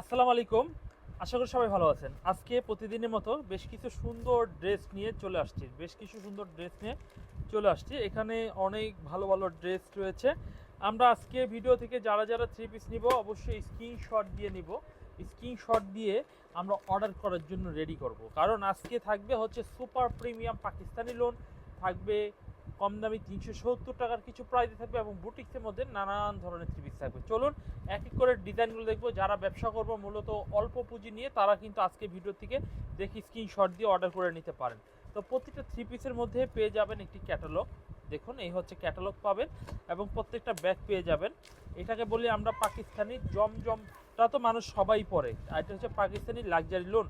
আসসালামু আলাইকুম। আশা করি সবাই ভালো আছেন। আজকে প্রতিদিনের মতো বেশ কিছু সুন্দর ড্রেস নিয়ে চলে আসছি। বেশ কিছু সুন্দর ড্রেস নিয়ে চলে আসছি। এখানে অনেক ভালো ভালো ড্রেস রয়েছে। আমরা আজকে ভিডিও থেকে যারা যারা থ্রি পিস নিব, অবশ্যই স্ক্রিনশট দিয়ে নিব। স্ক্রিনশট দিয়ে আমরা অর্ডার করার জন্য রেডি করব। কারণ আজকে থাকবে হচ্ছে সুপার প্রিমিয়াম পাকিস্তানি লোন থাকবে কম দামি তিনশো সত্তর টাকার কিছু প্রাইজে থাকবে এবং বুটিক্সের মধ্যে নানান ধরনের থ্রি পিস থাকবে। চলুন, এক এক করে ডিজাইনগুলো দেখব। যারা ব্যবসা করব, মূলত অল্প পুঁজি নিয়ে তারা কিন্তু আজকে ভিডিও থেকে দেখি স্ক্রিনশট দিয়ে অর্ডার করে নিতে পারেন। তো প্রত্যেকটা থ্রি পিসের মধ্যে পেয়ে যাবেন একটি ক্যাটালগ দেখুন, এই হচ্ছে ক্যাটালগ পাবেন এবং প্রত্যেকটা ব্যাগ পেয়ে যাবেন। এটাকে বলি আমরা পাকিস্তানি জমজমটা তো মানুষ সবাই পরে। আর এটা হচ্ছে Pakistani luxury lawn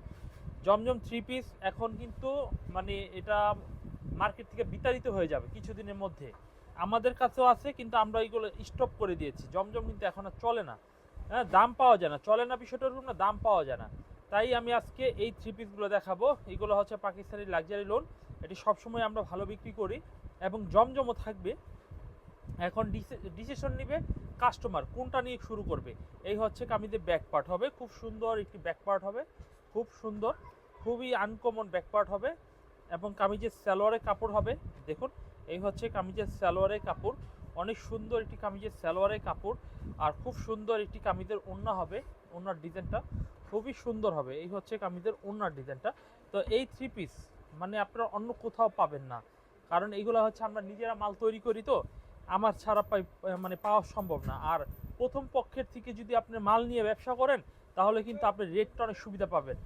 Zamzam three piece এখন কিন্তু মানে এটা মার্কেট থেকে বিতাড়িত হয়ে যাবে কিছুদিনের মধ্যে। আমাদের কাছেও আছে, কিন্তু আমরা এইগুলো স্টপ করে দিয়েছি। জমজম কিন্তু এখন আর চলে না। হ্যাঁ দাম পাওয়া যায় না। চলে না বিষয়টা ওরকম না, দাম পাওয়া যায় না। তাই আমি আজকে এই থ্রি পিসগুলো দেখাবো। এইগুলো হচ্ছে পাকিস্তানি লাক্সারি লোন এটি সবসময় আমরা ভালো বিক্রি করি এবং জমজমও থাকবে। এখন ডিসিশন নিবে কাস্টমার কোনটা নিয়ে শুরু করবে। এই হচ্ছে কামিজের ব্যাক পার্ট হবে। খুব সুন্দর একটি ব্যাক পার্ট হবে। খুব সুন্দর। খুবই আনকমন ব্যাক পার্ট হবে। এবং কামিজের সালোয়ারের কাপড় হবে। দেখুন, এই হচ্ছে কামিজের সালোয়ারের কাপড়। অনেক সুন্দর একটি কামিজের সালোয়ারের কাপড় আর খুব সুন্দর একটি কামিজের ওড়না হবে, ওড়নার ডিজাইনটা। খুবই সুন্দর হবে, এই হচ্ছে কামিজের ওড়নার ডিজাইনটা। তো এই থ্রি পিস মানে আপনারা অন্য কোথাও পাবেন না। কারণ এইগুলো হচ্ছে আমরা নিজেরা মাল তৈরি করি তো, আমার ছাড়া পাই মানে পাওয়া সম্ভব না। আর প্রথম পক্ষের থেকে যদি আপনি মাল নিয়ে ব্যবসা করেন, তাহলে কিন্তু আপনি রেটটা অনেক সুবিধা পাবেন।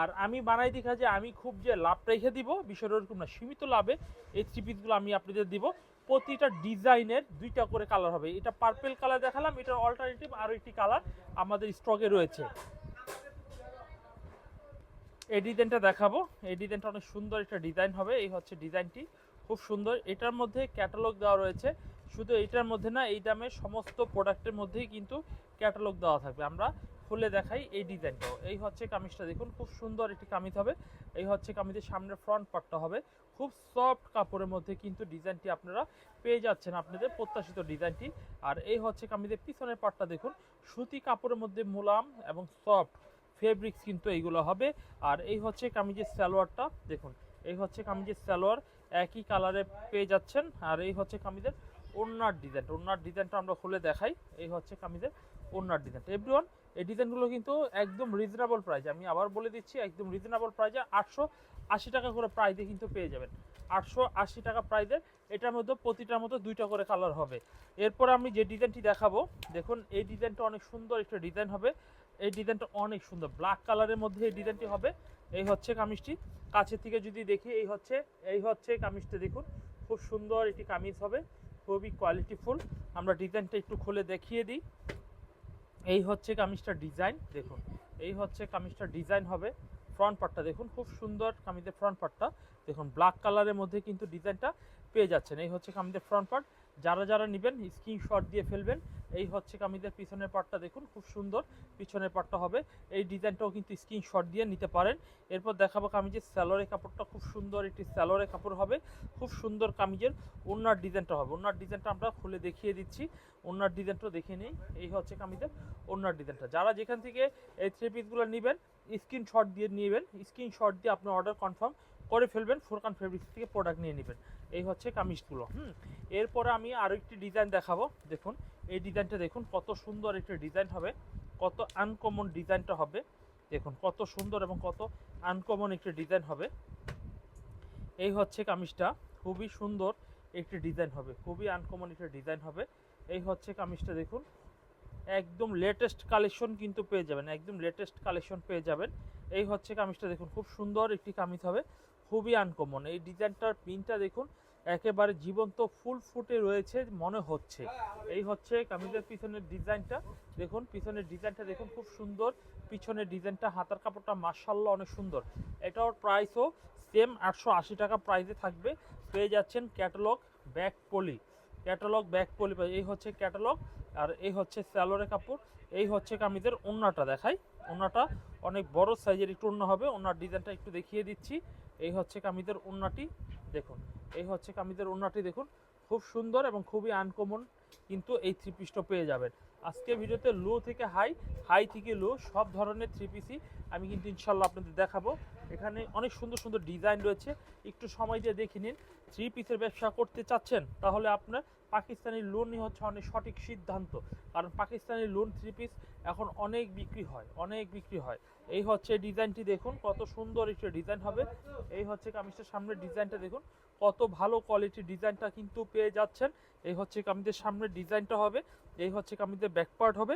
আর আমি বানাই দেখা যে আমি খুব যে লাভ রেখে দিব, বিষয়টা ওরকম না, সীমিত লাভে এই থ্রি পিসগুলো আমি আপনাদের দিব। প্রতিটা ডিজাইনের দুইটা করে কালার হবে। এটা পার্পেল কালার দেখালাম এটার অল্টারনেটিভ আরও একটি কালার আমাদের স্টকে রয়েছে। এই ডিজাইনটা দেখাবো। এই ডিজাইনটা অনেক সুন্দর একটা ডিজাইন হবে। এই হচ্ছে ডিজাইনটি খুব সুন্দর। এটার মধ্যে ক্যাটালগ দেওয়া রয়েছে। শুধু এটার মধ্যে না, এই দামের সমস্ত প্রোডাক্টের মধ্যেই কিন্তু ক্যাটালগ দেওয়া থাকবে। আমরা খুলে দেখাই এই ডিজাইনটাও। এই হচ্ছে কামিজটা দেখুন, খুব সুন্দর একটি কামিজ হবে। এই হচ্ছে কামিজের সামনের ফ্রন্ট পার্টটা হবে। খুব সফট কাপড়ের মধ্যে কিন্তু ডিজাইনটি আপনারা পেয়ে যাচ্ছেন আপনাদের প্রত্যাশিত ডিজাইনটি। আর এই হচ্ছে কামিজের পিছনের পার্টটা দেখুন, সুতি কাপড়ের মধ্যে মোলাম এবং সফট ফেব্রিক্স কিন্তু এইগুলো হবে। আর এই হচ্ছে কামিজের সালোয়ারটা, দেখুন, এই হচ্ছে কামিজের সালোয়ার, একই কালারে পেয়ে যাচ্ছেন। আর এই হচ্ছে কামিজের ওড়নার ডিজাইন ওড়নার ডিজাইনটা আমরা খুলে দেখাই। এই হচ্ছে কামিজের ওড়নার ডিজাইনটা এভরিওয়ান এই ডিজাইনগুলো কিন্তু একদম রিজনেবল প্রাইস আমি আবার বলে দিচ্ছি, একদম রিজনেবল প্রাইসে আটশো আশি টাকা করে প্রাইসে কিন্তু পেয়ে যাবেন। আটশো আশি টাকা প্রাইসের এটার মধ্যে প্রতিটার মধ্যে দুইটা করে কালার হবে। এরপর আমি যে ডিজাইনটি দেখাবো, দেখুন, এই ডিজাইনটা অনেক সুন্দর একটা ডিজাইন হবে। এই ডিজাইনটা অনেক সুন্দর। ব্ল্যাক কালারের মধ্যে এই ডিজাইনটি হবে। এই হচ্ছে কামিজটি। কাছে থেকে যদি দেখি, এই হচ্ছে এই হচ্ছে কামিজটা দেখুন। খুব সুন্দর একটি কামিজ হবে। খুবই কোয়ালিটিফুল আমরা ডিজাইনটা একটু খুলে দেখিয়ে দিই। এই হচ্ছে কামিজটার ডিজাইন, দেখুন। এই হচ্ছে কামিজটার ডিজাইন হবে ফ্রন্ট পার্টটা দেখুন, খুব সুন্দর কামিজের ফ্রন্ট পার্টটা দেখুন ব্ল্যাক কালারের মধ্যে কিন্তু ডিজাইনটা পেয়ে যাচ্ছেন। এই হচ্ছে কামিজের ফ্রন্ট পার্ট যারা যারা নেবেন স্ক্রিনশট দিয়ে ফেলবেন। এই হচ্ছে কামিজের পিছনের পার্টটা দেখুন, খুব সুন্দর পিছনের পার্টটা হবে। এই ডিজাইনটাও কিন্তু স্ক্রিনশট দিয়ে নিতে পারেন। এরপর দেখাবো কামিজের স্যালোরের কাপড়টা, খুব সুন্দর একটি স্যালোরের কাপড় হবে, খুব সুন্দর কামিজের ওনার ডিজাইনটা হবে। ওনার ডিজাইনটা আমরা খুলে দেখিয়ে দিচ্ছি। ওনার ডিজাইনটা দেখে নিই। এই হচ্ছে কামিজের ওনার ডিজাইনটা। যারা যেখান থেকে এই থ্রি পিসগুলো নেবেন, স্ক্রিনশট দিয়ে নেবেন, স্ক্রিনশট দিয়ে আপনার অর্ডার কনফার্ম করে ফেলবেন ফোরকান ফেব্রিক্স থেকে প্রোডাক্ট নিয়ে নেবেন। এই হচ্ছে কামিজগুলো, হুম। এরপরে আমি আরও একটি ডিজাইন দেখাবো, দেখুন। এই ডিজাইনটা দেখুন, কত সুন্দর একটা ডিজাইন হবে, কত আনকমন ডিজাইনটা হবে। দেখুন, কত সুন্দর এবং কত আনকমন একটি ডিজাইন হবে। এই হচ্ছে কামিজটা, খুবই সুন্দর একটি ডিজাইন হবে, খুবই আনকমন একটা ডিজাইন হবে। এই হচ্ছে কামিজটা দেখুন, একদম লেটেস্ট কালেকশন কিন্তু পেয়ে যাবেন, একদম লেটেস্ট কালেকশন পেয়ে যাবেন। এই হচ্ছে কামিজটা দেখুন, খুব সুন্দর একটি কামিজ হবে, খুবই আনকমন এই ডিজাইনটার প্রিন্টটা দেখুন একেবারে জীবন্ত ফুল ফুটে রয়েছে মনে হচ্ছে। এই হচ্ছে কামিজের পিছনের ডিজাইনটা। দেখুন, পিছনের ডিজাইনটা দেখুন, খুব সুন্দর। পিছনের ডিজাইনটা, হাতার কাপড়টা মার্শাল্লাহ অনেক সুন্দর। এটার প্রাইসও সেম আটশো আশি টাকা প্রাইসে থাকবে। পেয়ে যাচ্ছেন catalogue back poly catalogue back poly এই হচ্ছে ক্যাটালগ আর এই হচ্ছে স্যালোরে কাপড়। এই হচ্ছে কামিজের ওন্নাটা দেখাই। ওন্নাটা অনেক বড় সাইজের একটু ওন্না হবে। ওনার ডিজাইনটা একটু দেখিয়ে দিচ্ছি। এই হচ্ছে কামিজের ওন্নাটি। দেখুন এই হচ্ছে কামিজের ওন্নাটি দেখুন, খুব সুন্দর এবং খুবই আনকমন কিন্তু এই থ্রি পিসটা পেয়ে যাবেন। আজকে ভিডিওতে লো থেকে হাই হাই থেকে লো সব ধরনের থ্রি পিসই আমি কিন্তু ইনশাল্লাহ আপনাদের দেখাবো। এখানে অনেক সুন্দর সুন্দর ডিজাইন রয়েছে। একটু সময় দিয়ে দেখে নিন থ্রি পিসের ব্যবসা করতে চাচ্ছেন, তাহলে আপনার পাকিস্তানি লোনই হচ্ছে অনেক সঠিক সিদ্ধান্ত। কারণ পাকিস্তানি লোন থ্রি পিস এখন অনেক বিক্রি হয়, অনেক বিক্রি হয়। এই হচ্ছে ডিজাইনটি দেখুন, কত সুন্দর একটা ডিজাইন হবে। এই হচ্ছে কামিজটার সামনের ডিজাইনটা দেখুন কত ভালো কোয়ালিটির ডিজাইনটা কিন্তু পেয়ে যাচ্ছেন। এই হচ্ছে কামিজের সামনের ডিজাইনটা হবে। এই হচ্ছে কামিজের ব্যাক পার্ট হবে।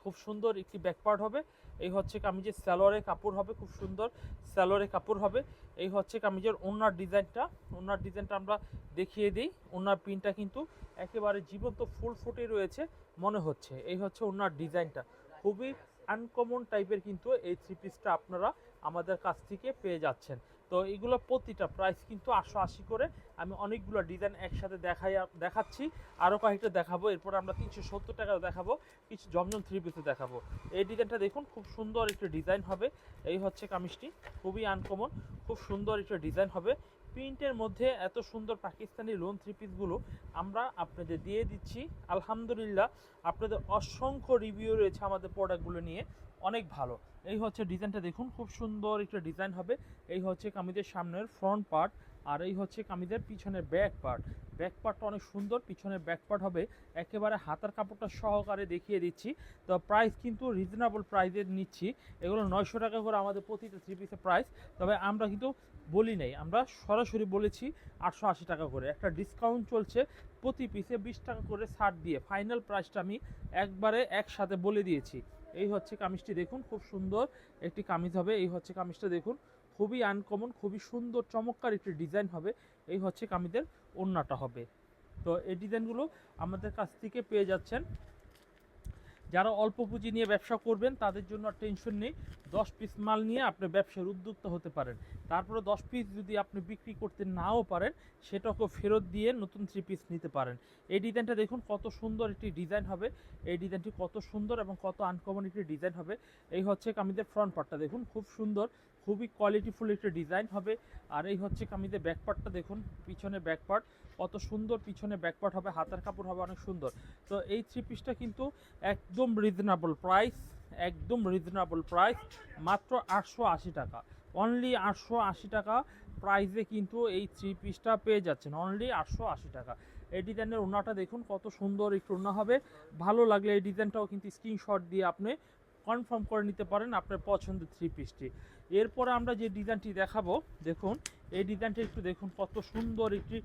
খুব সুন্দর একটি ব্যাক পার্ট হবে। এই হচ্ছে কামিজের স্যালোয়ারের কাপড় হবে। খুব সুন্দর স্যালোয়ারের কাপড় হবে। এই হচ্ছে কামিজের ওনার ডিজাইনটা। ওনার ডিজাইনটা আমরা দেখিয়ে দিই। ওনার প্রিন্টটা কিন্তু একেবারে জীবন্ত ফুল ফুটে রয়েছে মনে হচ্ছে। এই হচ্ছে ওনার ডিজাইনটা। খুবই আনকমন টাইপের কিন্তু এই থ্রি পিসটা আপনারা আমাদের কাছ থেকে পেয়ে যাচ্ছেন। তো এগুলো প্রতিটা প্রাইস কিন্তু আটশো আশি করে। আমি অনেকগুলো ডিজাইন একসাথে দেখাই, দেখাচ্ছি। আরও কয়েকটা দেখাবো। এরপর আমরা তিনশো সত্তর টাকা দেখাবো। কিছু জমজম থ্রি পিসে দেখাবো। এই ডিজাইনটা দেখুন, খুব সুন্দর একটা ডিজাইন হবে। এই হচ্ছে কামিজটি, খুবই আনকমন খুব সুন্দর একটা ডিজাইন হবে। প্রিন্টের মধ্যে এত সুন্দর পাকিস্তানি লোন থ্রি পিসগুলো আমরা আপনাদের দিয়ে দিচ্ছি। আলহামদুলিল্লাহ, আপনাদের অসংখ্য রিভিউ রয়েছে আমাদের প্রোডাক্টগুলো নিয়ে। অনেক ভালো। এই হচ্ছে ডিজাইনটা দেখুন, খুব সুন্দর একটা ডিজাইন হবে। এই হচ্ছে কামিজের সামনের ফ্রন্ট পার্ট আর এই হচ্ছে কামিজের পিছনের ব্যাক পার্ট ব্যাক পার্টটা অনেক সুন্দর, পিছনের ব্যাক পার্ট হবে। একেবারে হাতার কাপড়টা সহকারে দেখিয়ে দিচ্ছি। তো প্রাইস কিন্তু রিজনেবল প্রাইসে নিচ্ছি। এগুলো নয়শো টাকা করে আমাদের প্রতিটা থ্রি পিসের প্রাইস তবে আমরা কিন্তু বলি নাই, আমরা সরাসরি বলেছি আটশো আশি টাকা করে। একটা ডিসকাউন্ট চলছে প্রতি পিসে বিশ টাকা করে ছাড় দিয়ে। ফাইনাল প্রাইসটা আমি একবারে একসাথে বলে দিয়েছি। এই হচ্ছে কামিজটি দেখুন, খুব সুন্দর একটি কামিজ হবে, এই হচ্ছে কামিজটা দেখুন, খুবই আনকমন খুবই সুন্দর, চমৎকার একটি ডিজাইন হবে, এই হচ্ছে কামিজের ওন্নাটা হবে। তো এই ডিজাইনগুলো আমাদের কাছ থেকে পেয়ে যাচ্ছেন যারা অল্প পুঁজি নিয়ে ব্যবসা করবেন, তাদের জন্য টেনশন নেই। দশ পিস মাল নিয়ে আপনি ব্যবসার উদ্যোক্তা হতে পারেন। তারপরে দশ পিস যদি আপনি বিক্রি করতে নাও পারেন, সেটাকেও ফেরত দিয়ে নতুন থ্রি পিস নিতে পারেন। এই ডিজাইনটা দেখুন, কত সুন্দর একটি ডিজাইন হবে। এই ডিজাইনটি কত সুন্দর এবং কত আনকমন একটি ডিজাইন হবে। এই হচ্ছে কামিজের ফ্রন্ট পার্টটা দেখুন, খুব সুন্দর। খুবই কোয়ালিটিফুল একটা ডিজাইন হবে। আর এই হচ্ছে কামিজের ব্যাক পার্টটা দেখুন, পিছনে ব্যাক পার্ট কত সুন্দর পিছনে ব্যাক পার্ট হবে, হাতার কাপড় হবে, অনেক সুন্দর। তো এই থ্রি পিসটা কিন্তু একদম রিজনেবল প্রাইস একদম রিজনেবল প্রাইস মাত্র আটশো আশি টাকা। অনলি আটশো আশি টাকা প্রাইসে কিন্তু এই থ্রি পিসটা পেয়ে যাচ্ছেন। অনলি আটশো আশি টাকা। এই ডিজাইনের ওনাটা দেখুন, কত সুন্দর একটু ওনা হবে। ভালো লাগলে এই ডিজাইনটাও কিন্তু স্ক্রিনশট দিয়ে আপনি কনফার্ম করে নিতে পারেন আপনার পছন্দের থ্রি পিসটি এরপরে আমরা যে ডিজাইনটি দেখাবো, দেখুন, এই ডিজাইনটি একটু দেখুন, কত সুন্দর একটি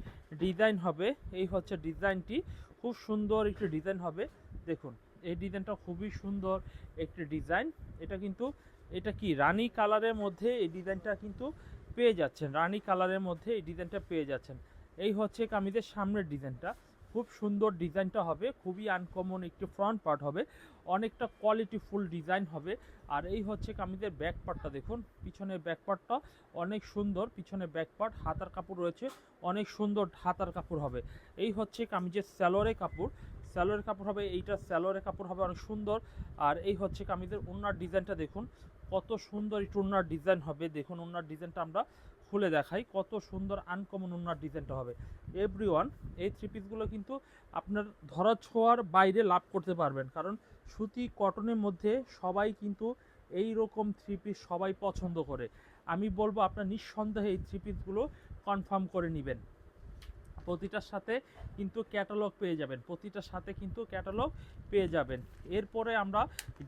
ডিজাইন হবে। এই হচ্ছে ডিজাইনটি খুব সুন্দর একটি ডিজাইন হবে। দেখুন, এই ডিজাইনটা খুবই সুন্দর একটি ডিজাইন এটা কিন্তু, এটা কি, রানী কালারের মধ্যে এই ডিজাইনটা কিন্তু পেয়ে যাচ্ছেন। রানী কালারের মধ্যে এই ডিজাইনটা পেয়ে যাচ্ছেন। এই হচ্ছে কামিজের সামনের ডিজাইনটা খুব সুন্দর ডিজাইনটা হবে, খুবই আনকমন একটি ফ্রন্ট পার্ট হবে, অনেকটা কোয়ালিটি ফুল ডিজাইন হবে। আর এই হচ্ছে কামিজের ব্যাক পার্টটা দেখুন, পিছনের ব্যাক পার্টটা অনেক সুন্দর পিছনে ব্যাক পার্ট হাতার কাপড় রয়েছে, অনেক সুন্দর হাতার কাপড় হবে। এই হচ্ছে কামিজের স্যালোয়ারের কাপড় স্যালোয়ারের কাপড় হবে, এইটা স্যালোয়ারের কাপড় হবে, অনেক সুন্দর। আর এই হচ্ছে কামিজের ওনার ডিজাইনটা দেখুন, কত সুন্দর একটু ওনার ডিজাইন হবে। দেখুন ওনার ডিজাইনটা আমরা খুলে দেখাই কত সুন্দর আনকমন ওনার ডিজাইনটা হবে। এভরি এই থ্রি পিসগুলো কিন্তু আপনার ধরা ছোঁয়ার বাইরে লাভ করতে পারবেন। কারণ সুতি কটনের মধ্যে সবাই কিন্তু এই রকম থ্রি পিস সবাই পছন্দ করে। আমি বলব, আপনার নিঃসন্দেহে এই থ্রি পিসগুলো কনফার্ম করে নেবেন। প্রতিটার সাথে কিন্তু ক্যাটালগ পেয়ে যাবেন। প্রতিটার সাথে কিন্তু ক্যাটালগ পেয়ে যাবেন। এরপরে আমরা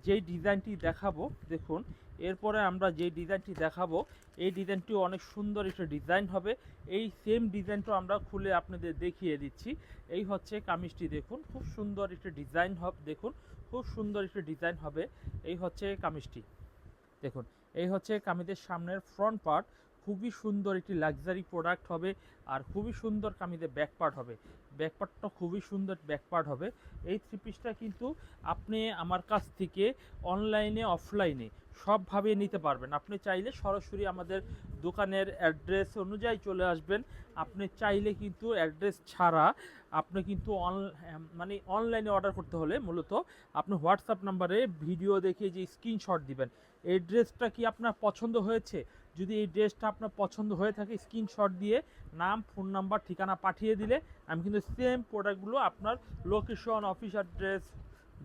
যেই ডিজাইনটি দেখাবো, দেখুন, এরপরে আমরা যে ডিজাইনটি দেখাবো, এই ডিজাইনটি অনেক সুন্দর একটা ডিজাইন হবে। এই সেম ডিজাইনটা আমরা খুলে আপনাদের দেখিয়ে দিচ্ছি। এই হচ্ছে কামিজটি, দেখুন, খুব সুন্দর একটা ডিজাইন হবে, দেখুন, খুব সুন্দর একটা ডিজাইন হবে। এই হচ্ছে কামিজটি, দেখুন, এই হচ্ছে কামিজের সামনের ফ্রন্ট পার্ট খুবই সুন্দর একটি লাক্সারি প্রোডাক্ট হবে আর খুবই সুন্দর কামিজের ব্যাক পার্ট হবে। ব্যাক পার্টটা খুবই সুন্দর ব্যাকপার্ট হবে। এই থ্রি পিসটা কিন্তু আপনি আমার কাছ থেকে অনলাইনে অফলাইনে সবভাবে নিতে পারবেন। আপনি চাইলে সরাসরি আমাদের দোকানের অ্যাড্রেস অনুযায়ী চলে আসবেন। আপনি চাইলে কিন্তু অ্যাড্রেস ছাড়া আপনি কিন্তু অন মানে অনলাইনে অর্ডার করতে হলে মূলত আপনি হোয়াটসঅ্যাপ নাম্বারে ভিডিও দেখে যে স্ক্রিনশট দিবেন। এই ড্রেসটা কি আপনার পছন্দ হয়েছে? যদি এই ড্রেসটা আপনার পছন্দ হয়ে থাকে স্ক্রিনশট দিয়ে নাম ফোন নাম্বার ঠিকানা পাঠিয়ে দিলে আমি কিন্তু সেম প্রোডাক্টগুলো আপনার লোকেশন অফিস অ্যাড্রেস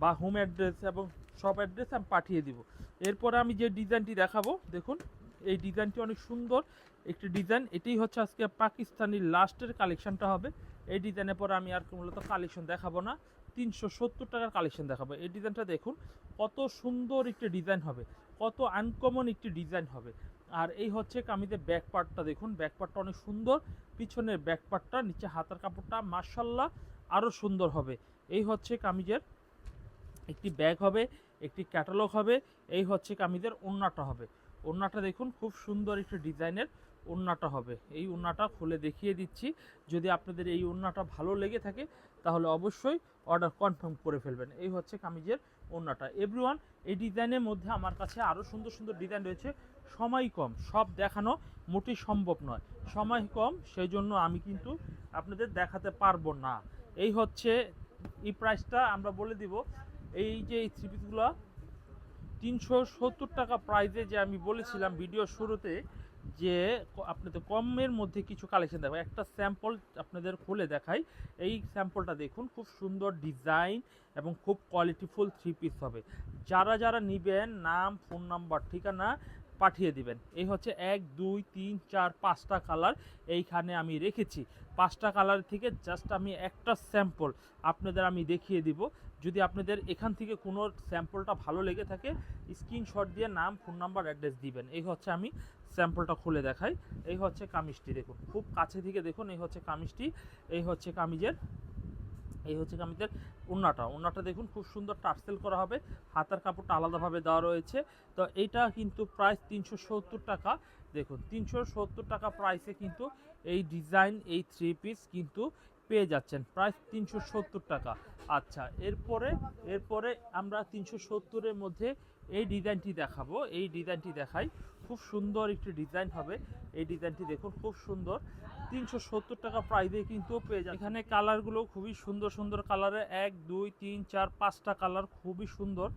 বা হোম অ্যাড্রেস এবং সব অ্যাড্রেস আমি পাঠিয়ে দিব। এরপরে আমি যে ডিজাইনটি দেখাবো, দেখুন, এই ডিজাইনটি অনেক সুন্দর একটি ডিজাইন এটাই হচ্ছে আজকে পাকিস্তানি লাস্টের কালেকশনটা হবে। এই ডিজাইনের পরে আমি আর মূলত কালেকশন দেখাবো না, তিনশো সত্তর টাকার কালেকশন দেখাবো। এই ডিজাইনটা দেখুন, কত সুন্দর একটি ডিজাইন হবে, কত আনকমন একটি ডিজাইন হবে। আর এই হচ্ছে কামিজের ব্যাক পার্টটা দেখুন। ব্যাক পার্টটা অনেক সুন্দর। পিছনের ব্যাক পার্টটা নিচে হাতার কাপড়টা মার্শাল্লাহ আরও সুন্দর হবে। এই হচ্ছে কামিজের একটি ব্যাগ হবে, একটি ক্যাটালগ হবে, এই হচ্ছে কামিজের ওড়নাটা হবে। ওড়নাটা দেখুন, খুব সুন্দর একটি ডিজাইনের ওড়নাটা হবে। এই ওড়নাটা খুলে দেখিয়ে দিচ্ছি। যদি আপনাদের এই ওড়নাটা ভালো লেগে থাকে, তাহলে অবশ্যই অর্ডার কনফার্ম করে ফেলবেন। এই হচ্ছে কামিজের ওড়নাটা এভরিওয়ান এই ডিজাইনের মধ্যে আমার কাছে আরও সুন্দর সুন্দর ডিজাইন রয়েছে। সময় কম, সব দেখানো মোটেই সম্ভব নয়। সময় কম সেই জন্য আমি কিন্তু আপনাদের দেখাতে পারব না। এই হচ্ছে, এই প্রাইসটা আমরা বলে দিব, এই যে এই তিনশো সত্তর টাকা প্রাইসে যে আমি বলেছিলাম ভিডিও শুরুতে যে আপনাদের কমের মধ্যে কিছু কালেকশন দেখাবো। একটা স্যাম্পল আপনাদের খুলে দেখাই। এই স্যাম্পলটা দেখুন, খুব সুন্দর ডিজাইন এবং খুব কোয়ালিটিফুল থ্রি পিস হবে। যারা যারা নিবেন, নাম ফোন নাম্বার ঠিকানা পাঠিয়ে দিবেন। এই হচ্ছে এক, দুই, তিন, চার, পাঁচটা কালার এইখানে আমি রেখেছি। পাঁচটা কালার থেকে জাস্ট আমি একটা স্যাম্পল আপনাদের আমি দেখিয়ে দিব। যদি আপনাদের এখান থেকে কোনো স্যাম্পলটা ভালো লেগে থাকে স্ক্রিনশট দিয়ে নাম ফোন নাম্বার অ্যাড্রেস দিবেন। এই হচ্ছে আমি স্যাম্পলটা খুলে দেখাই। এই হচ্ছে কামিজটি দেখুন। খুব কাছে থেকে দেখুন, এই হচ্ছে কামিজটি। এই হচ্ছে কামিজের এই হচ্ছে কামিজের ওড়নাটা ওড়নাটা দেখুন, খুব সুন্দর টার্সেল করা হবে। হাতার কাপড়টা আলাদাভাবে দেওয়া রয়েছে। তো এইটা কিন্তু প্রাইস তিনশো সত্তর টাকা। দেখুন, তিনশো সত্তর টাকা প্রাইসে কিন্তু এই ডিজাইন এই থ্রি পিস কিন্তু পেয়ে যাচ্ছেন। প্রাইস তিনশো সত্তর টাকা। আচ্ছা এরপরে এরপরে আমরা তিনশো সত্তরের মধ্যে এই ডিজাইনটি দেখাবো। এই ডিজাইনটি দেখাই। খুব সুন্দর একটি ডিজাইন হবে। এই ডিজাইনটি দেখুন খুব সুন্দর। তিনশো সত্তর টাকা প্রাইসে কিন্তু পেয়ে যায় এখানে কালারগুলো খুবই সুন্দর সুন্দর কালারে এক দুই তিন চার পাঁচটা কালার খুবই সুন্দর।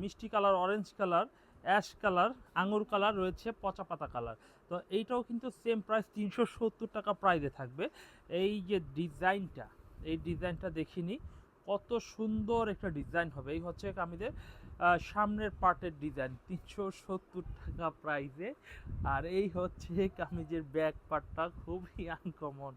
মিষ্টি colour orange colour ash colour আঙুর কালার রয়েছে পচা পাতা কালার তো এইটাও কিন্তু সেম প্রাইস তিনশো সত্তর টাকা প্রাইসে থাকবে। এই যে ডিজাইনটা এই ডিজাইনটা দেখিনি। কত সুন্দর একটা ডিজাইন হবে। এই হচ্ছে কামিদের আহ, সামনের পার্টের ডিজাইন তিনশো সত্তর টাকা প্রাইসে আর এই হচ্ছে কামিজের ব্যাক পার্টটা খুবই আনকমন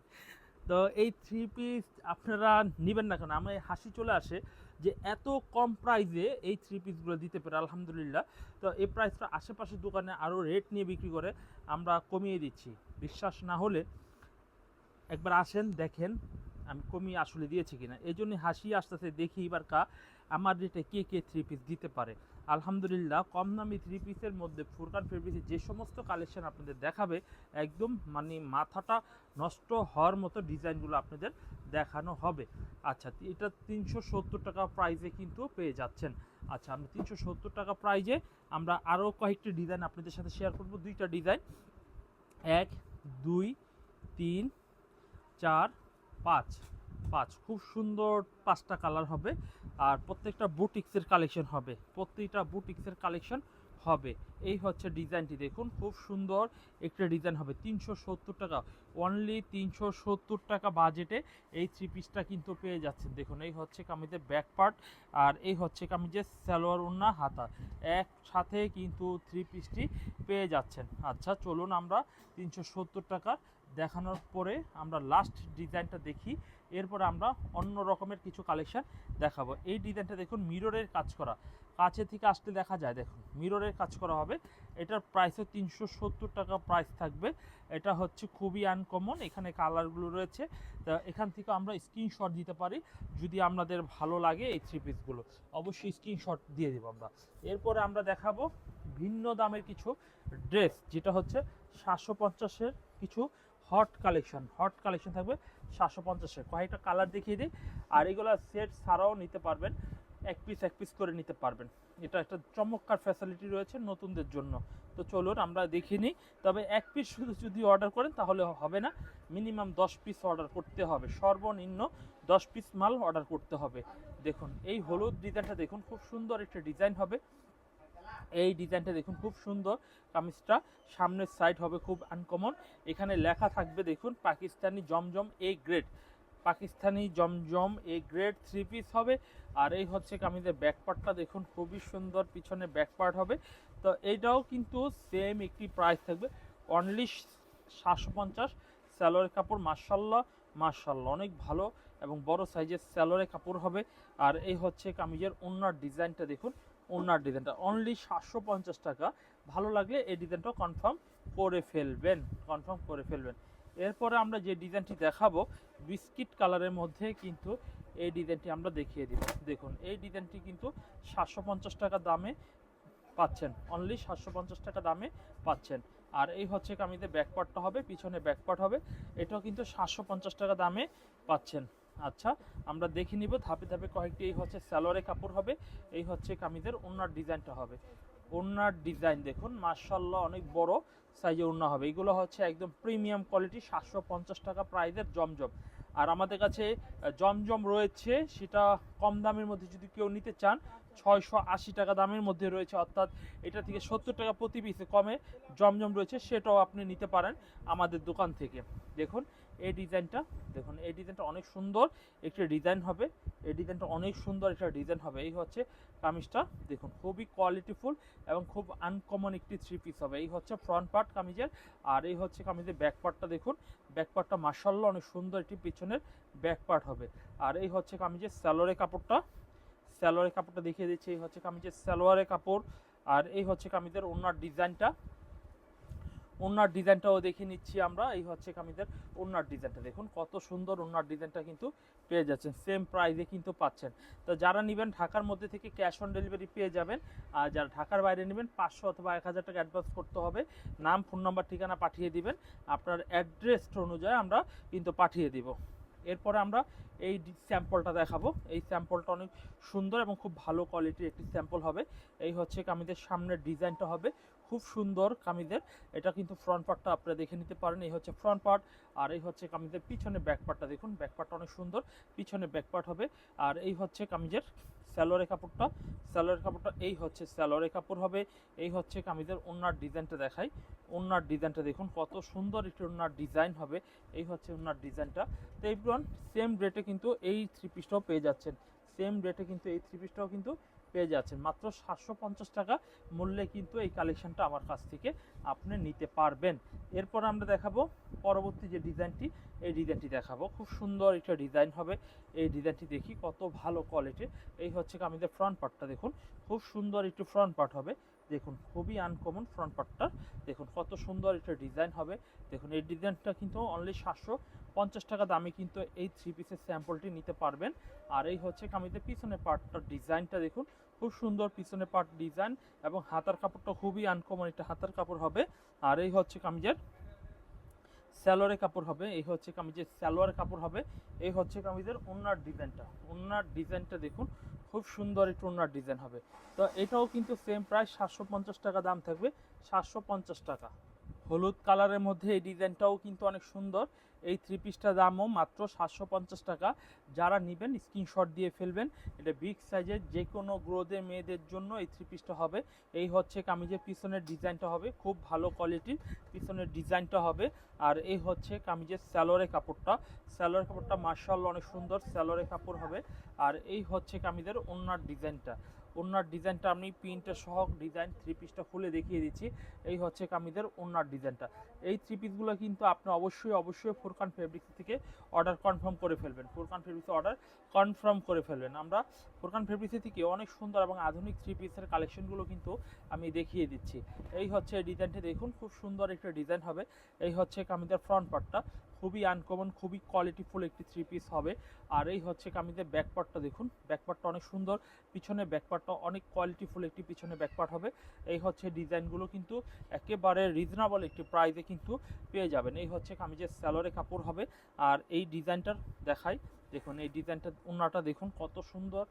তো এই থ্রি পিস আপনারা নেবেন না কেন? আমার হাসি চলে আসে যে এত কম প্রাইসে এই থ্রি পিসগুলো দিতে পারে, আলহামদুলিল্লাহ। তো এই প্রাইসটা আশেপাশের দোকানে আরও রেট নিয়ে বিক্রি করে আমরা কমিয়ে দিচ্ছি। বিশ্বাস না হলে একবার আসেন, দেখেন, আমি কমিয়ে আসলে দিয়েছি কিনা। এই জন্য হাসি আসতেছে, দেখি এবার কা আমার রেটে কে কে থ্রি পিস দিতে পারে। আলহামদুলিল্লাহ, কম দামি থ্রি পিসের মধ্যে ফুরকান ফেব্রিক্সের যে সমস্ত কালেকশন আপনাদের দেখাবে, একদম মানে মাথাটা নষ্ট হওয়ার মতো ডিজাইনগুলো আপনাদের দেখানো হবে। আচ্ছা এটা তিনশো সত্তর টাকা প্রাইজে কিন্তু পেয়ে যাচ্ছেন। আচ্ছা আমরা তিনশো সত্তর টাকা প্রাইজে আমরা আরও কয়েকটি ডিজাইন আপনাদের সাথে শেয়ার করব। দুইটা ডিজাইন এক, দুই, তিন, চার, পাঁচ। পাঁচ। খুব সুন্দর পাঁচটা কালার হবে আর প্রত্যেকটা বুটিক্সের কালেকশন হবে। প্রত্যেকটা বুটিক্সের কালেকশন হবে। এই হচ্ছে ডিজাইনটি দেখুন, খুব সুন্দর একটা ডিজাইন হবে। তিনশো সত্তর টাকা অনলি তিনশো সত্তর টাকা বাজেটে এই থ্রি পিসটা কিন্তু পেয়ে যাচ্ছেন। দেখুন, এই হচ্ছে কামিজের ব্যাক পার্ট আর এই হচ্ছে কামিজের সালোয়ার ওন্না হাতা। একসাথে কিন্তু থ্রি পিসটি পেয়ে যাচ্ছেন। আচ্ছা চলুন আমরা তিনশো সত্তর টাকার দেখানোর পরে আমরা লাস্ট ডিজাইনটা দেখি। এরপরে আমরা অন্য রকমের কিছু কালেকশন দেখাবো। এই ডিজাইনটা দেখুন মিররের কাজ করা। কাছে থেকে আসলে দেখা যায়, দেখুন মিররের কাজ করা হবে। এটার প্রাইসও তিনশো সত্তর টাকা প্রাইস থাকবে। এটা হচ্ছে খুবই আনকমন এখানে কালারগুলো রয়েছে। তা এখান থেকে আমরা স্ক্রিনশট দিতে পারি, যদি আপনাদের ভালো লাগে এই থ্রি পিসগুলো অবশ্যই স্ক্রিনশট দিয়ে দেবো আমরা। এরপরে আমরা দেখাবো ভিন্ন দামের কিছু ড্রেস যেটা হচ্ছে সাতশো পঞ্চাশের কিছু হট কালেকশন হট কালেকশন থাকবে সাতশো পঞ্চাশের কয়েকটা কালার দেখিয়ে দিই। আর এগুলো সেট ছাড়াও নিতে পারবেন, এক পিস এক পিস করে নিতে পারবেন। এটা একটা চমৎকার ফ্যাসিলিটি রয়েছে নতুনদের জন্য। তো চলুন আমরা দেখে নিই। তবে এক পিস শুধু যদি অর্ডার করেন তাহলে হবে না মিনিমাম দশ পিস অর্ডার করতে হবে। সর্বনিম্ন দশ পিস মাল অর্ডার করতে হবে। দেখুন, এই হলুদ ডিজাইনটা দেখুন, খুব সুন্দর একটা ডিজাইন হবে। এই ডিজাইনটা দেখুন, খুব সুন্দর। কামিজটা সামনের সাইড হবে খুব আনকমন এখানে লেখা থাকবে, দেখুন, পাকিস্তানি জমজম A grade Pakistani Zamzam A grade three piece হবে। আর এই হচ্ছে কামিজের ব্যাক পার্টটা দেখুন, খুবই সুন্দর, পিছনে ব্যাক পার্ট হবে। তো এইটাও কিন্তু সেম একটি প্রাইস থাকবে। অনলি সাতশো পঞ্চাশ। স্যালোয়ার কাপড় মার্শাল্লাহ মার্শাল্লাহ অনেক ভালো। এবং বড় সাইজের স্যালোয়ারের কাপড় হবে। আর এই হচ্ছে কামিজের ওনার ডিজাইনটা, দেখুন ওনার ডিজাইনটা। অনলি সাতশো পঞ্চাশ টাকা। ভালো লাগলে এই ডিজাইনটা কনফার্ম করে ফেলবেন। কনফার্ম করে ফেলবেন। এরপরে আমরা যে ডিজাইনটি দেখাবো, বিস্কিট কালারের মধ্যে কিন্তু এই ডিজাইনটি আমরা দেখিয়ে দিব। দেখুন, এই ডিজাইনটি কিন্তু সাতশো পঞ্চাশ টাকা দামে পাচ্ছেন। অনলি সাতশো পঞ্চাশ টাকা দামে পাচ্ছেন। আর এই হচ্ছে কামিজে ব্যাকপার্টটা হবে, পিছনে ব্যাকপার্ট হবে। এটাও কিন্তু সাতশো পঞ্চাশ টাকা দামে পাচ্ছেন। আচ্ছা আমরা দেখে নিব, ধাপে ধাপে কয়েকটি, এই হচ্ছে সালোয়ারের কাপড় হবে, এই হচ্ছে কামিজের ওনার ডিজাইনটা হবে। ওনার ডিজাইন দেখুন মার্শাল্লাহ অনেক বড় সাইজে ওড়না হবে। এগুলো হচ্ছে একদম প্রিমিয়াম কোয়ালিটি, সাতশো পঞ্চাশ টাকা প্রাইজের জমজম। আর আমাদের কাছে জমজম রয়েছে, সেটা কম দামের মধ্যে যদি কেউ নিতে চান, ছয়শো আশি টাকা দামের মধ্যে রয়েছে, অর্থাৎ এটা থেকে সত্তর টাকা প্রতি পিসে কমে জমজম রয়েছে, সেটাও আপনি নিতে পারেন আমাদের দোকান থেকে। দেখুন এই ডিজাইনটা, দেখুন, এই ডিজাইনটা অনেক সুন্দর একটি ডিজাইন হবে। এই ডিজাইনটা অনেক সুন্দর একটা ডিজাইন হবে। এই হচ্ছে কামিজটা, দেখুন, খুবই কোয়ালিটিফুল এবং খুব আনকমন একটি থ্রি পিস হবে। এই হচ্ছে ফ্রন্ট পার্ট কামিজের আর এই হচ্ছে কামিজের ব্যাক পার্টটা দেখুন ব্যাক পার্টটা মার্শাল্লাহ অনেক সুন্দর একটি পিছনের ব্যাক পার্ট হবে। আর এই হচ্ছে কামিজের স্যালোয়ারের কাপড়টা স্যালোয়ারের কাপড়টা দেখিয়ে দিচ্ছি। এই হচ্ছে কামিজের সালোয়ারের কাপড় আর এই হচ্ছে কামিজের ওনার ডিজাইনটা। ওনার ডিজাইনটাও দেখে নিচ্ছি আমরা। এই হচ্ছে কামিজের ওনার ডিজাইনটা। দেখুন, কত সুন্দর ওনার ডিজাইনটা কিন্তু পেয়ে যাচ্ছেন। সেম প্রাইসে কিন্তু পাচ্ছেন। তো যারা নেবেন ঢাকার মধ্যে থেকে ক্যাশ অন ডেলিভারি পেয়ে যাবেন। আর যারা ঢাকার বাইরে নেবেন, পাঁচশো অথবা এক হাজার টাকা অ্যাডভান্স করতে হবে। নাম ফোন নাম্বার ঠিকানা পাঠিয়ে দিবেন। আপনার অ্যাড্রেস অনুযায়ী আমরা কিন্তু পাঠিয়ে দিব। এরপরে আমরা এই স্যাম্পলটা দেখাবো। এই স্যাম্পলটা অনেক সুন্দর এবং খুব ভালো কোয়ালিটির একটি স্যাম্পল হবে। এই হচ্ছে কামিজের সামনের ডিজাইনটা হবে। খুব সুন্দর কামিজের। এটা কিন্তু ফ্রন্ট পার্টটা আপনারা দেখে নিতে পারেন। এই হচ্ছে ফ্রন্ট পার্ট আর এই হচ্ছে কামিজের পিছনে ব্যাক পার্টটা দেখুন। ব্যাক পার্টটা অনেক সুন্দর। পিছনে ব্যাক পার্ট হবে। আর এই হচ্ছে কামিজের স্যালোয়ারের কাপড়টা। স্যালোয়ারের কাপড়টা, এই হচ্ছে স্যালোয়ারের কাপড় হবে। এই হচ্ছে কামিজের ওনার ডিজাইনটা দেখাই। ওনার ডিজাইনটা দেখুন, কত সুন্দর একটি ওনার ডিজাইন হবে। এই হচ্ছে ওনার ডিজাইনটা তো সেম রেটে কিন্তু এই থ্রি পিসটাও পেয়ে যাচ্ছেন। সেম রেটে কিন্তু এই থ্রি পিসটাও কিন্তু পেয়ে যাচ্ছেন। মাত্র সাতশো পঞ্চাশ টাকা মূল্যে কিন্তু এই কালেকশনটা আমার কাছ থেকে আপনি নিতে পারবেন। এরপর আমরা দেখাবো পরবর্তী যে ডিজাইনটি, এই ডিজাইনটি দেখাবো। খুব সুন্দর একটা ডিজাইন হবে। এই ডিজাইনটি দেখি কত ভালো কোয়ালিটি এই হচ্ছে আমাদের ফ্রন্ট পার্টটা দেখুন। খুব সুন্দর একটু ফ্রন্ট পার্ট হবে। দেখুন, খুবই আনকমন ফ্রন্ট পার্টটা দেখুন, কত সুন্দর একটা ডিজাইন হবে। দেখুন, এই ডিজাইনটা কিন্তু অনলি সাতশো পঞ্চাশ টাকা দামে কিন্তু এই থ্রি পিসের স্যাম্পলটি নিতে পারবেন। আর এই হচ্ছে কামিজের পিছনের পার্টটার ডিজাইনটা দেখুন, খুব সুন্দর পিছনে পার্ট ডিজাইন এবং হাতার কাপড়টা খুবই আনকমন একটা হাতার কাপড় হবে। আর এই হচ্ছে কামিজের স্যালোয়ারের কাপড় হবে। এই হচ্ছে কামিজের স্যালোয়ারের কাপড় হবে। এই হচ্ছে কামিজের ওনার ডিজাইনটা ওনার ডিজাইনটা দেখুন খুব সুন্দর একটু ওনার ডিজাইন হবে। তো এটাও কিন্তু সেম প্রায় সাতশো পঞ্চাশ টাকা দাম থাকবে, সাতশো পঞ্চাশ টাকা। হলুদ কালারের মধ্যে এই ডিজাইনটাও কিন্তু অনেক সুন্দর। এই থ্রি পিসটার দামও মাত্র সাতশো পঞ্চাশ টাকা। যারা নেবেন স্ক্রিনশট দিয়ে ফেলবেন। এটা বিগ সাইজের যে কোনো গ্রোদের মেয়েদের জন্য এই থ্রি পিসটা হবে। এই হচ্ছে কামিজের পিছনের ডিজাইনটা হবে, খুব ভালো কোয়ালিটির পিছনের ডিজাইনটা হবে। আর এই হচ্ছে কামিজের স্যালোয়ারের কাপড়টা। স্যালোয়ারের কাপড়টা মার্শাল অনেক সুন্দর স্যালোয়ারের কাপড় হবে। আর এই হচ্ছে কামিজের ওনার ডিজাইনটা ওনার ডিজাইনটা আমি প্রিন্টের সহ ডিজাইন থ্রি পিসটা খুলে দেখিয়ে দিচ্ছি। এই হচ্ছে কামিজের ওনার ডিজাইনটা। এই থ্রি পিসগুলো কিন্তু আপনি অবশ্যই অবশ্যই ফোরকান ফেব্রিক্স থেকে অর্ডার কনফার্ম করে ফেলবেন। ফোরকান ফেব্রিক্সে অর্ডার কনফার্ম করে ফেলবেন। আমরা ফোরকান ফেব্রিক্স থেকে অনেক সুন্দর এবং আধুনিক থ্রি পিসের কালেকশনগুলো কিন্তু আমি দেখিয়ে দিচ্ছি। এই হচ্ছে ডিজাইনটি দেখুন, খুব সুন্দর একটা ডিজাইন হবে। এই হচ্ছে কামিজের ফ্রন্ট পার্টটা খুবই আনকমন খুবই কোয়ালিটিফুল একটি থ্রি পিস হবে। আর এই হচ্ছে কামিজের ব্যাকপার্টটা দেখুন ব্যাকপার্টটা অনেক সুন্দর পিছনে ব্যাকপার্টটা অনেক কোয়ালিটিফুল একটি পিছনে ব্যাকপার্ট হবে। এই হচ্ছে ডিজাইনগুলো কিন্তু একেবারে রিজনেবল একটি প্রাইসে কিন্তু পেয়ে যাবেন। এই হচ্ছে কামিজের স্যালোরে কাপড় হবে, আর এই ডিজাইনটার দেখাই দেখুন, এই ডিজাইনটা ওনাটা দেখুন, কত সুন্দর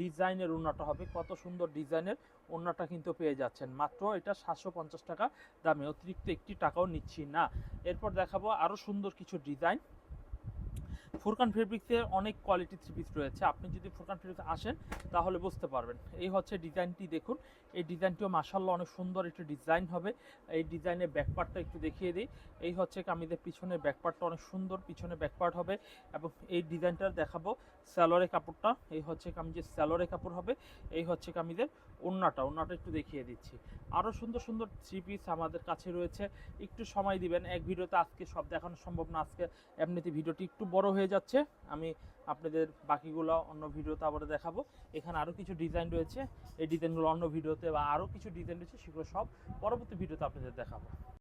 ডিজাইনের ওনাটা হবে, কত সুন্দর ডিজাইনের ওনাটা কিন্তু পেয়ে যাচ্ছেন। মাত্র এটা সাতশো পঞ্চাশ টাকা দামে, অতিরিক্ত একটি টাকাও নিচ্ছি না। এরপর দেখাবো আরও সুন্দর কিছু ডিজাইন। ফুরকান ফেব্রিক্সের অনেক কোয়ালিটি থ্রি পিস রয়েছে। আপনি যদি ফুরকান ফেব্রিক্স আসেন, তাহলে বুঝতে পারবেন। এই হচ্ছে ডিজাইনটি দেখুন। এই ডিজাইনটিও মাসাল্লাহ অনেক সুন্দর একটি ডিজাইন হবে। এই ডিজাইনের ব্যাকপার্টটা একটু দেখিয়ে দিই। এই হচ্ছে কামিজের পিছনের ব্যাকপার্টটা অনেক সুন্দর পিছনে ব্যাকপার্ট হবে এবং এই ডিজাইনটা দেখাবো স্যালোরে কাপড়টা। এই হচ্ছে কামিজের স্যালোরে কাপড় হবে। এই হচ্ছে কামিজের ওন্নাটা ওন্নাটা একটু দেখিয়ে দিচ্ছি। আরও সুন্দর সুন্দর থ্রি পিস আমাদের কাছে রয়েছে। একটু সময় দিবেন, এক ভিডিওতে আজকে সব দেখানো সম্ভব না, আজকে এমনিতে ভিডিওটি একটু বড় হয়ে যাচ্ছে। আমি আপনাদের বাকিগুলো অন্য ভিডিওতে আবার দেখাবো। এখানে আরও কিছু ডিজাইন রয়েছে। এই ডিজাইনগুলো অন্য ভিডিওতে বা আরও কিছু ডিজাইন রয়েছে, সেগুলো সব পরবর্তী ভিডিওতে আপনাদের দেখাবো।